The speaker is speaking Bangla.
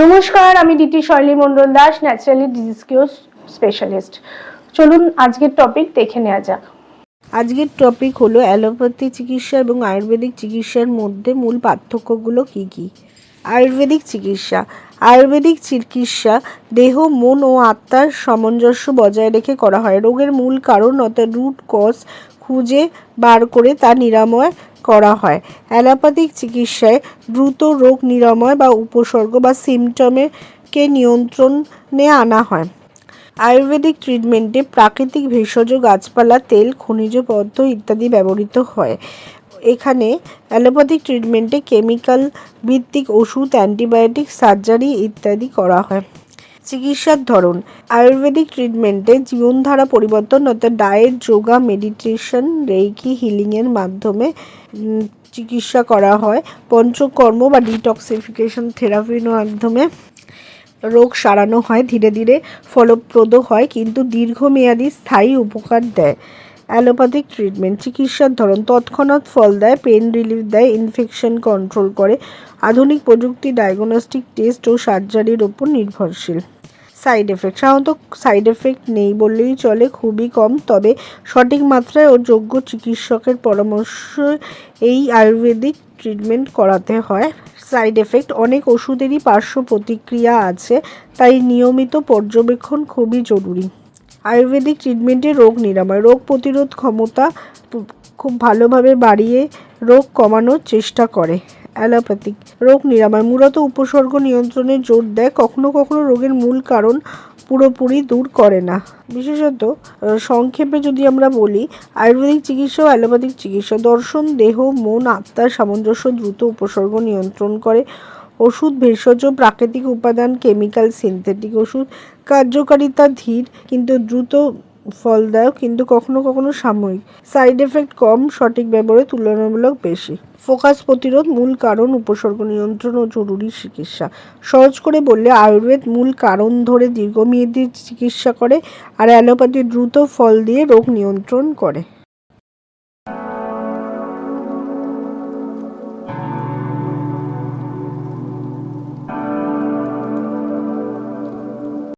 নমস্কার, আমি DT Shaily Mondal Das naturally disease cure specialist চলুন আজকের টপিক দেখে নেওয়া যাক। আজকের টপিক হলো অ্যালোপ্যাথি চিকিৎসা এবং আয়ুর্বেদিক চিকিৎসার মধ্যে মূল পার্থক্যগুলো কী কী? আয়ুর্বেদিক চিকিৎসা। আয়ুর্বেদিক চিকিৎসা দেহ, মন ও আত্মার সামঞ্জস্য বজায় রেখে করা হয়। রোগের মূল কারণ অর্থাৎ রুট কজ খুঁজে বার করে তা নিরাময় করা হয়। অ্যালোপ্যাথিক চিকিৎসায় দ্রুত রোগ নিরাময় বা উপসর্গ বা সিমটমেকে নিয়ন্ত্রণে আনা হয়। আয়ুর্বেদিক ট্রিটমেন্টে প্রাকৃতিক ভেষজ, গাছপালা, তেল, খনিজ পদার্থ ইত্যাদি ব্যবহৃত হয়। এখানে অ্যালোপ্যাথিক ট্রিটমেন্টে কেমিক্যাল ভিত্তিক ওষুধ, অ্যান্টিবায়োটিক, সার্জারি ইত্যাদি করা হয়। চিকিৎসার ধরন, আয়ুর্বেদিক ট্রিটমেন্টে জীবনধারা পরিবর্তন অর্থাৎ ডায়েট, যোগা, মেডিটেশন, রেইকি হিলিংয়ের মাধ্যমে চিকিৎসা করা হয়। পঞ্চকর্ম বা ডিটক্সিফিকেশন থেরাপির মাধ্যমে রোগ সারানো হয়, ধীরে ধীরে ফলপ্রদ হয়, কিন্তু দীর্ঘমেয়াদী স্থায়ী উপকার দেয়। অ্যালোপ্যাথিক ট্রিটমেন্ট, চিকিৎসার ধরন, তৎক্ষণাৎ ফল দেয় পেন রিলিফ দেয়, ইনফেকশন কন্ট্রোল করে। আধুনিক প্রযুক্তি, ডায়াগনস্টিক টেস্ট ও সার্জারির ওপর নির্ভরশীল। সাইড এফেক্ট সাধারণত সাইড এফেক্ট নেই বললেই চলে, খুবই কম। তবে সঠিক মাত্রায় ও যোগ্য চিকিৎসকের পরামর্শ এই আয়ুর্বেদিক ট্রিটমেন্ট করাতে হয়। সাইড এফেক্ট অনেক ওষুধেরই পার্শ্ব প্রতিক্রিয়া আছে, তাই নিয়মিত পর্যবেক্ষণ খুবই জরুরি। আয়ুর্বেদিক ট্রিটমেন্টে রোগ নিরাময়, রোগ প্রতিরোধ ক্ষমতা খুব ভালোভাবে বাড়িয়ে রোগ কমানোর চেষ্টা করে। অ্যালোপ্যাথিক রোগ নিরাময়। মূলত উপসর্গ নিয়ন্ত্রণে জোর দেয়, কখনো কখনো রোগের মূল কারণ পুরোপুরি দূর করে না। বিশেষত সংক্ষেপে যদি আমরা বলি, আয়ুর্বেদিক চিকিৎসা ও অ্যালোপ্যাথিক চিকিৎসা, দর্শন, দেহ, মন, আত্মার সামঞ্জস্য দ্রুত উপসর্গ নিয়ন্ত্রণ করে। ওষুধ, ভেষজ, প্রাকৃতিক উপাদান, কেমিক্যাল, সিনথেটিক ওষুধ, কার্যকারিতা ধীর কিন্তু দ্রুত ফলদায়ক, কিন্তু কখনো কখনো সাময়িক। সাইড এফেক্ট কম, সঠিক ব্যবহারে তুলনামূলক বেশি। ফোকাস প্রতিরোধ মূল কারণ, উপসর্গ নিয়ন্ত্রণ ও জরুরি চিকিৎসা। সহজ করে বললে, আয়ুর্বেদ মূল কারণ ধরে দীর্ঘমেয়াদী চিকিৎসা করে, আর অ্যালোপ্যাথি দ্রুত ফল দিয়ে রোগ নিয়ন্ত্রণ করে।